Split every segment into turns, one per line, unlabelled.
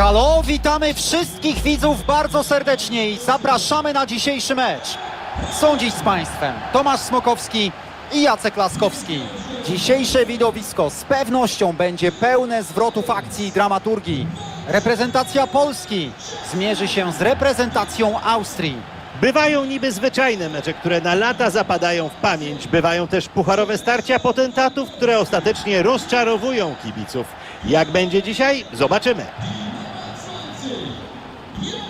Halo, witamy wszystkich widzów bardzo serdecznie i zapraszamy na dzisiejszy mecz. Są dziś z Państwem Tomasz Smokowski i Jacek Laskowski. Dzisiejsze widowisko z pewnością będzie pełne zwrotów akcji i dramaturgii. Reprezentacja Polski zmierzy się z reprezentacją Austrii.
Bywają niby zwyczajne mecze, które na lata zapadają w pamięć. Bywają też pucharowe starcia potentatów, które ostatecznie rozczarowują kibiców. Jak będzie dzisiaj? Zobaczymy. Yeah.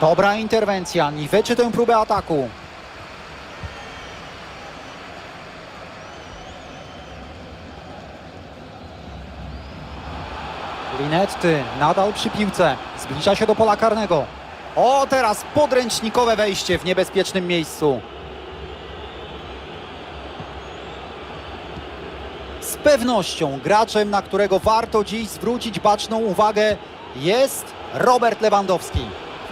Dobra interwencja, niweczy tę próbę ataku. Linetty nadal przy piłce, zbliża się do pola karnego. O, teraz podręcznikowe wejście w niebezpiecznym miejscu. Z pewnością graczem, na którego warto dziś zwrócić baczną uwagę jest Robert Lewandowski.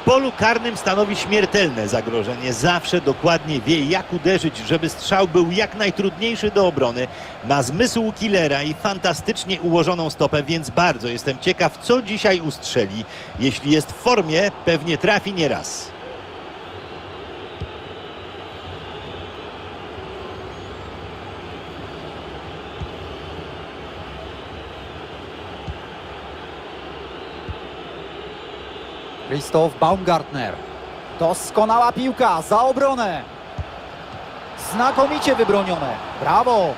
Polu karnym stanowi śmiertelne zagrożenie. Zawsze dokładnie wie, jak uderzyć, żeby strzał był jak najtrudniejszy do obrony. Ma zmysł killera i fantastycznie ułożoną stopę, więc bardzo jestem ciekaw, co dzisiaj ustrzeli. Jeśli jest w formie, pewnie trafi nieraz.
Krzysztof Baumgartner. Doskonała piłka za obronę. Znakomicie wybronione. Brawo.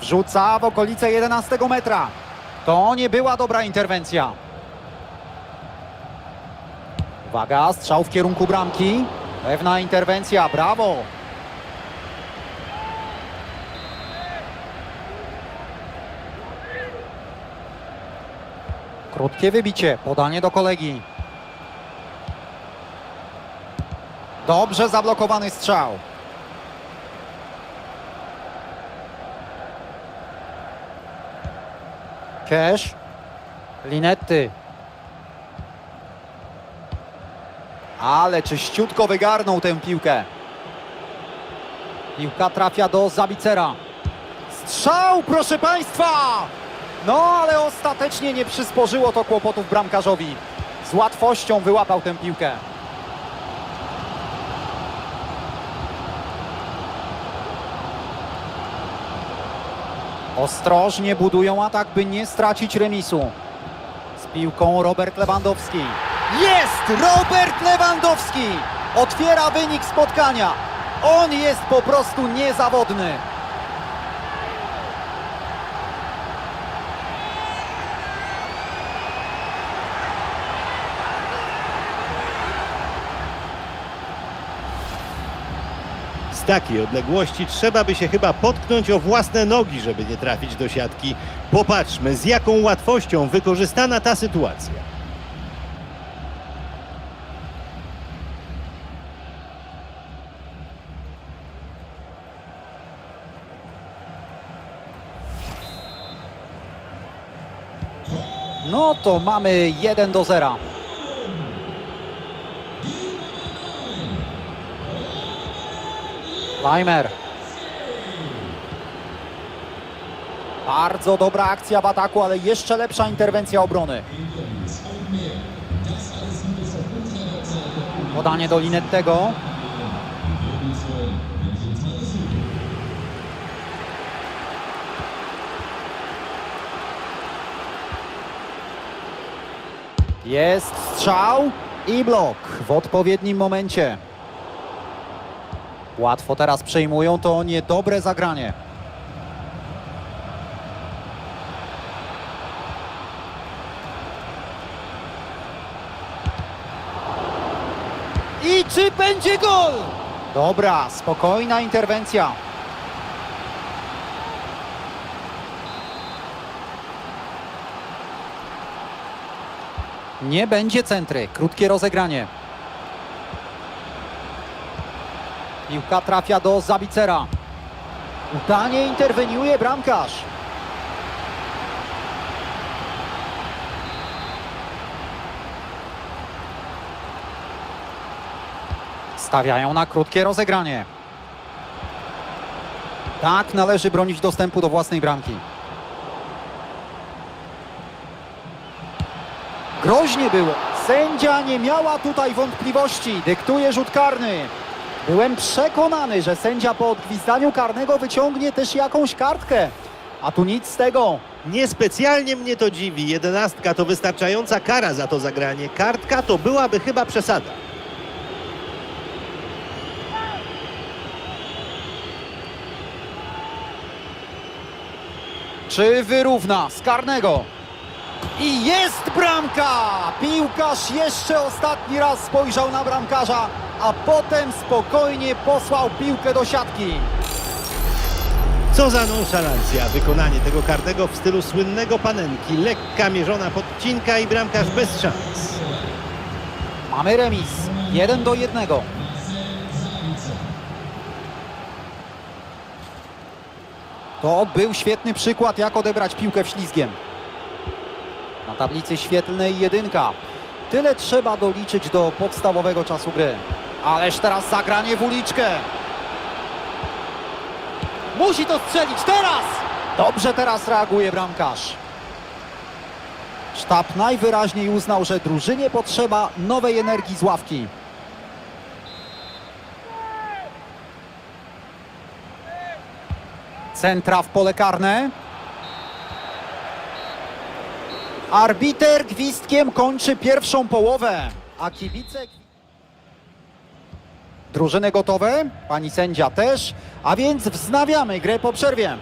Wrzuca w okolice 11 metra. To nie była dobra interwencja. Uwaga, strzał w kierunku bramki. Pewna interwencja, brawo. Krótkie wybicie, podanie do kolegi. Dobrze zablokowany strzał. Cash. Linetty. Ale czyściutko wygarnął tę piłkę. Piłka trafia do Zabicera. Strzał, proszę Państwa! No, ale ostatecznie nie przysporzyło to kłopotów bramkarzowi. Z łatwością wyłapał tę piłkę. Ostrożnie budują atak, by nie stracić remisu. Z piłką Robert Lewandowski. Jest Robert Lewandowski! Otwiera wynik spotkania. On jest po prostu niezawodny.
Takiej odległości trzeba by się chyba potknąć o własne nogi, żeby nie trafić do siatki. Popatrzmy, z jaką łatwością wykorzystana ta sytuacja.
No to mamy 1 do 0. Weimer. Bardzo dobra akcja w ataku, ale jeszcze lepsza interwencja obrony. Podanie do Linettego. Jest strzał i blok w odpowiednim momencie. Łatwo teraz przejmują to niedobre zagranie. I czy będzie gol? Dobra, spokojna interwencja. Nie będzie centry. Krótkie rozegranie. Piłka trafia do Zabicera. Udanie interweniuje bramkarz. Stawiają na krótkie rozegranie. Tak należy bronić dostępu do własnej bramki. Groźnie było. Sędzia nie miała tutaj wątpliwości. Dyktuje rzut karny. Byłem przekonany, że sędzia po odgwizdaniu karnego wyciągnie też jakąś kartkę. A tu nic z tego.
Niespecjalnie mnie to dziwi. Jedenastka to wystarczająca kara za to zagranie. Kartka to byłaby chyba przesada.
Czy wyrówna z karnego? I jest bramka! Piłkarz jeszcze ostatni raz spojrzał na bramkarza, a potem spokojnie posłał piłkę do siatki.
Co za nonszalancja. Wykonanie tego karnego w stylu słynnego panenki. Lekka mierzona podcinka i bramkarz bez szans.
Mamy remis. 1 do 1. To był świetny przykład, jak odebrać piłkę w ślizgiem. Na tablicy świetlnej jedynka. Tyle trzeba doliczyć do podstawowego czasu gry. Ależ teraz zagranie w uliczkę. Musi to strzelić teraz! Dobrze teraz reaguje bramkarz. Sztab najwyraźniej uznał, że drużynie potrzeba nowej energii z ławki. Centra w pole karne. Arbiter gwizdkiem kończy pierwszą połowę, a kibice... Drużyny gotowe, pani sędzia też, a więc wznawiamy grę po przerwie.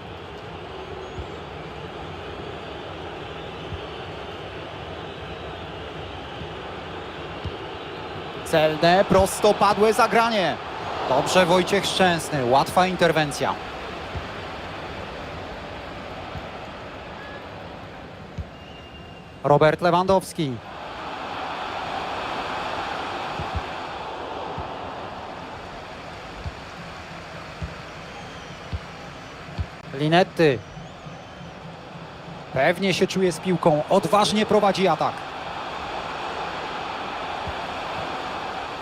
Celne, prostopadłe zagranie. Dobrze Wojciech Szczęsny, łatwa interwencja. Robert Lewandowski. Linetty. Pewnie się czuje z piłką, odważnie prowadzi atak.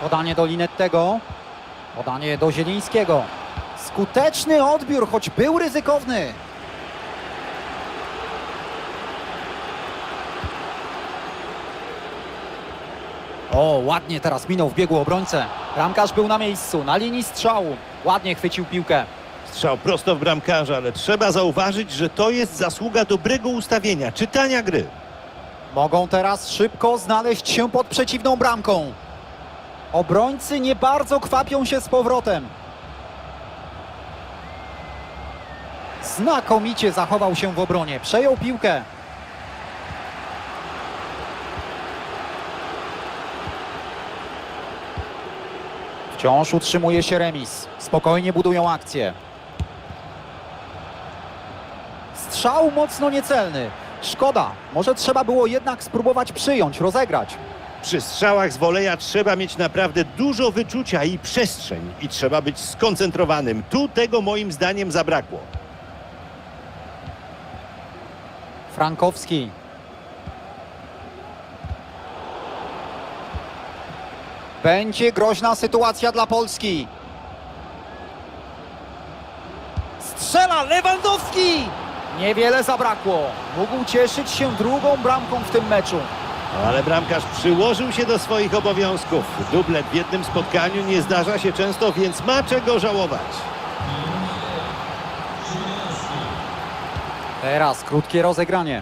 Podanie do Linettego. Podanie do Zielińskiego. Skuteczny odbiór, choć był ryzykowny. O, ładnie teraz minął w biegu obrońcę. Bramkarz był na miejscu, na linii strzału. Ładnie chwycił piłkę.
Strzał prosto w bramkarza, ale trzeba zauważyć, że to jest zasługa dobrego ustawienia, czytania gry.
Mogą teraz szybko znaleźć się pod przeciwną bramką. Obrońcy nie bardzo kwapią się z powrotem. Znakomicie zachował się w obronie. Przejął piłkę. Wciąż utrzymuje się remis. Spokojnie budują akcję. Strzał mocno niecelny. Szkoda. Może trzeba było jednak spróbować przyjąć, rozegrać.
Przy strzałach z woleja trzeba mieć naprawdę dużo wyczucia i przestrzeń i trzeba być skoncentrowanym. Tu tego moim zdaniem zabrakło.
Frankowski. Będzie groźna sytuacja dla Polski. Strzela Lewandowski! Niewiele zabrakło. Mógł cieszyć się drugą bramką w tym meczu.
Ale bramkarz przyłożył się do swoich obowiązków. Dublet w jednym spotkaniu nie zdarza się często, więc ma czego żałować.
Teraz krótkie rozegranie.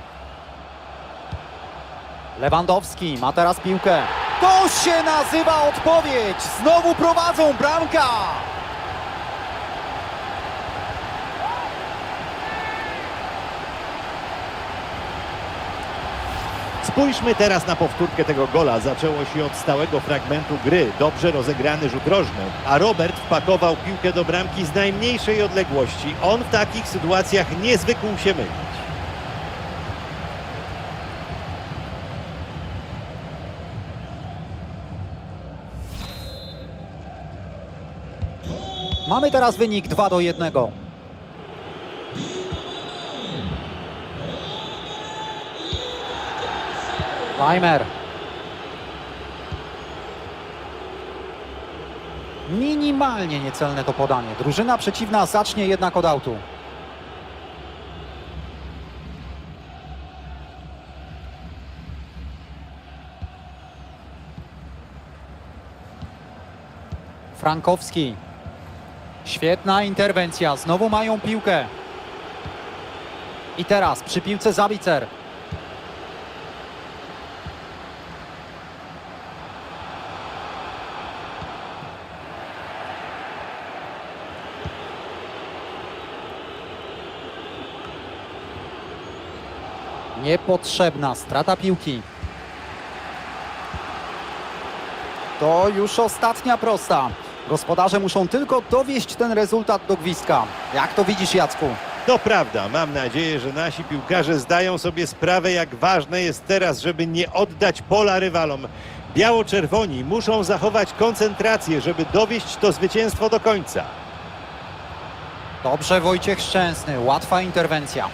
Lewandowski ma teraz piłkę. To się nazywa odpowiedź! Znowu prowadzą bramka!
Spójrzmy teraz na powtórkę tego gola. Zaczęło się od stałego fragmentu gry. Dobrze rozegrany rzut rożny. A Robert wpakował piłkę do bramki z najmniejszej odległości. On w takich sytuacjach nie zwykł się mylić.
Mamy teraz wynik 2 do 1. Weimer. Minimalnie niecelne to podanie. Drużyna przeciwna zacznie jednak od autu. Frankowski. Świetna interwencja. Znowu mają piłkę. I teraz przy piłce Zabicer. Niepotrzebna strata piłki. To już ostatnia prosta. Gospodarze muszą tylko dowieść ten rezultat do gwizdka. Jak to widzisz, Jacku?
To prawda. Mam nadzieję, że nasi piłkarze zdają sobie sprawę, jak ważne jest teraz, żeby nie oddać pola rywalom. Biało-czerwoni muszą zachować koncentrację, żeby dowieść to zwycięstwo do końca.
Dobrze, Wojciech Szczęsny. Łatwa interwencja.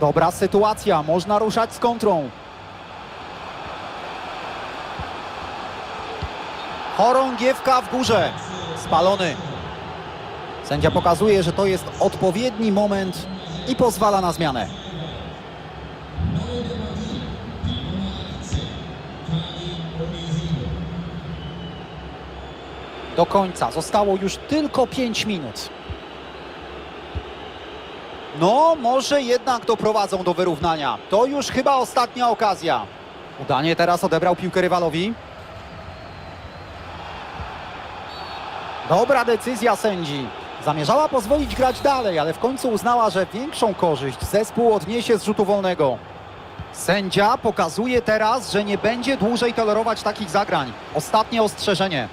Dobra sytuacja. Można ruszać z kontrą. Chorągiewka w górze. Spalony. Sędzia pokazuje, że to jest odpowiedni moment i pozwala na zmianę. do końca. Zostało już tylko 5 minut. No, może jednak doprowadzą do wyrównania. To już chyba ostatnia okazja. Udanie teraz odebrał piłkę rywalowi. Dobra decyzja sędzi. Zamierzała pozwolić grać dalej, ale w końcu uznała, że większą korzyść zespół odniesie z rzutu wolnego. Sędzia pokazuje teraz, że nie będzie dłużej tolerować takich zagrań. Ostatnie ostrzeżenie.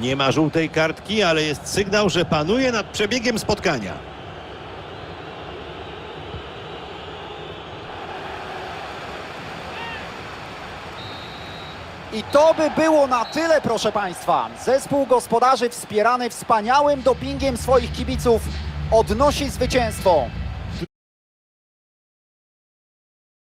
Nie ma żółtej kartki, ale jest sygnał, że panuje nad przebiegiem spotkania.
I to by było na tyle, proszę Państwa. Zespół gospodarzy wspierany wspaniałym dopingiem swoich kibiców odnosi zwycięstwo.